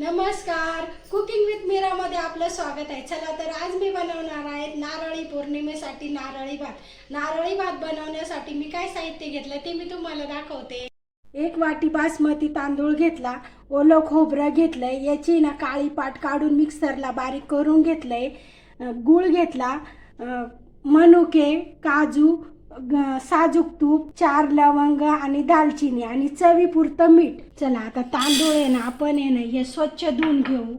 नमस्कार. Cooking with मीरामध्ये आपलं स्वागत आहे. चला तर आज मी बनवणार आहे नारळी पौर्णिमेसाठी नारळी भात. नारळी भात बनवण्यासाठी मी काय साहित्य घेतलं ते मी तुम्हाला दाखवते. एक वाटी बासमती तांदूळ घेतला. ओलं खोबरं घेतलंय. याची ना काळी पाट काढून मिक्सरला बारीक करून घेतलंय. अं, गूळ घेतला. मनुके काजू साजूक तूप चार लवंग आणि दालचिनी आणि चवीपुरतं मीठ. चला आता तांदूळ आहे ना आपण आहे ना हे स्वच्छ धुवून घेऊ.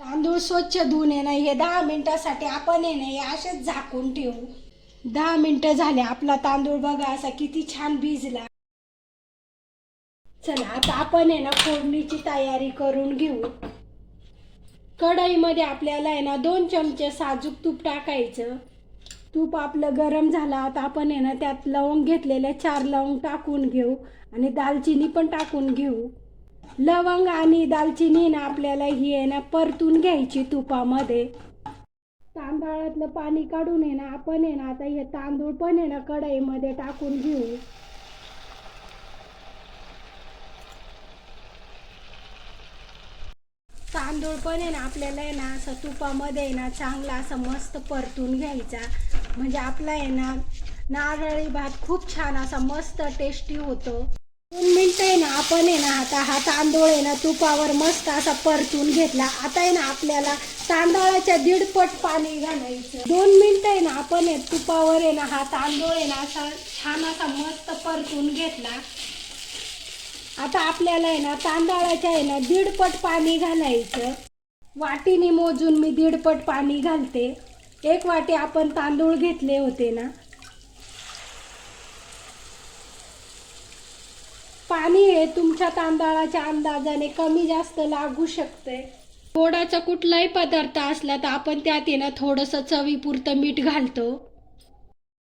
तांदूळ स्वच्छ धुवून आहे ना हे दहा मिनिटासाठी आपण आहे ना हे असेच झाकून ठेवू. दहा मिनिटं झाले आपला तांदूळ बघा असा किती छान भिजला. चला आता आपण आहे ना फोडणीची तयारी करून घेऊ. कढईमध्ये आपल्याला आहे ना दोन चमचे साजूक तूप टाकायचं. तूप आपलं गरम झालं आता आपण आहे ना त्यात लवंग घेतलेले चार लवंग टाकून घेऊ आणि दालचिनी पण टाकून घेऊ. लवंग आणि दालचिनी ना आपल्याला ही आहे ना परतून घ्यायची तुपामध्ये. तांदळातलं पाणी काढून आहे ना आपण आहे ना आता हे तांदूळ पण आहे ना कढईमध्ये टाकून घेऊ. तांदूळ पण आहे ना आपल्याला आहे ना असं तुपामध्ये आहे ना चांगला असं मस्त परतून घ्यायचा म्हणजे आपला आहे ना नारळी भात खूप छान असा मस्त टेस्टी होतो दोन मिनटं आहे ना आपण आहे ना आता हा तांदूळ आहे ना तुपावर मस्त असा परतून घेतला आता आहे ना आपल्याला तांदळाच्या दीडपट पाणी घालायचं दोन मिनटं आहे ना आपण आहे तुपावर आहे ना हा तांदूळ आहे ना असा छान असा मस्त परतून घेतला आता आपल्याला आहे ना तांदळाच्या आहे ना दीडपट पाणी घालायचं. वाटीने मोजून मी दीडपट पाणी घालते. एक वाटी आपण तांदूळ घेतले होते ना. पाणी हे तुमच्या तांदळाच्या अंदाजाने कमी जास्त लागू शकते. गोडाचा कुठलाही पदार्थ असला तर आपण त्यात आहे ना थोडंसं चवीपुरतं मीठ घालतो.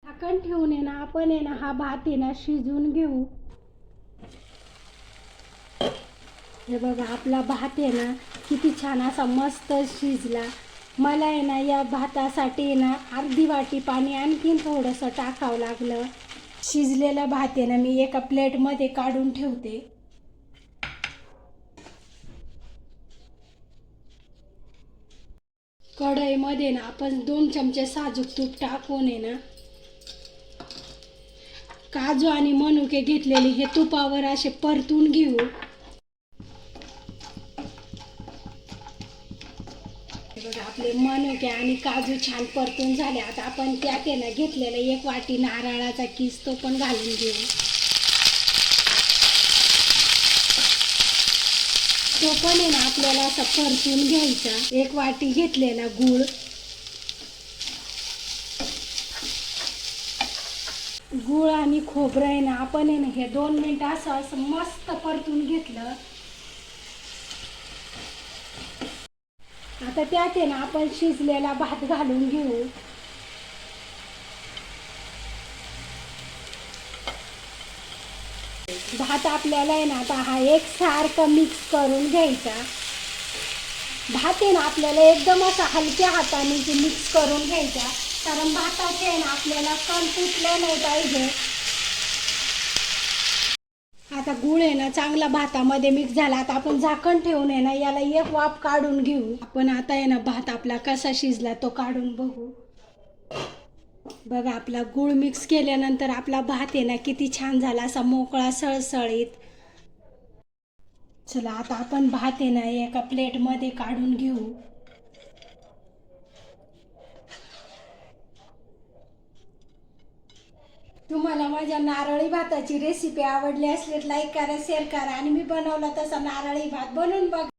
झाकण ठेवून आहे ना आपण आहे ना हा भात आहे ना शिजवून घेऊ. हे बघा आपला भात आहे ना किती छान असा मस्त शिजला. मला आहे ना या भातासाठी आहे ना अर्धी वाटी पाणी आणखीन थोडंसं टाकावं लागलं. शिजलेला भात आहे ना मी एका प्लेटमध्ये काढून ठेवते. कढईमध्ये ना आपण दोन चमचे साजूक तूप टाकून आहे ना काजू आणि मनुके घेतलेले हे तुपावर असे परतून घेऊ. बघा आपले मनुके आणि काजू छान परतून झाले. आता आपण त्यात आहे ना घेतलेला एक वाटी नारळाचा किस तो पण घालून घेऊ. तो पण आहे ना आपल्याला असा परतून घ्यायचा. एक वाटी घेतलेला गूळ. गूळ आणि खोबरं आहे ना आपण आहे ना हे दोन मिनटं असं असं मस्त परतून घेतलं. आता त्यात आहे ना आपण शिजलेला भात घालून घेऊ. भात आपल्याला आहे ना आता हा एक सारखं मिक्स करून घ्यायचा. भात आहे ना आपल्याला एकदम असा हलक्या हाताने मिक्स करून घ्यायचा. कारण भाताचे आहे ना आपल्याला कण तुटलं नाही पाहिजे. आता गुळ आहे ना चांगला भातामध्ये मिक्स झाला. आता आपण झाकण ठेवून आहे ना याला एक वाफ काढून घेऊ. आपण आता आहे ना भात आपला कसा शिजला तो काढून बघू. बघा आपला गुळ मिक्स केल्यानंतर आपला भात आहे ना किती छान झाला असा मोकळा सळसळीत. चला आता आपण भात आहे ना एका प्लेटमध्ये काढून घेऊ. तुम्हाला माझ्या नारळी भाताची रेसिपी आवडली असली लाईक करा शेअर करा. आणि मी बनवला तसा नारळी भात बनवून बघा.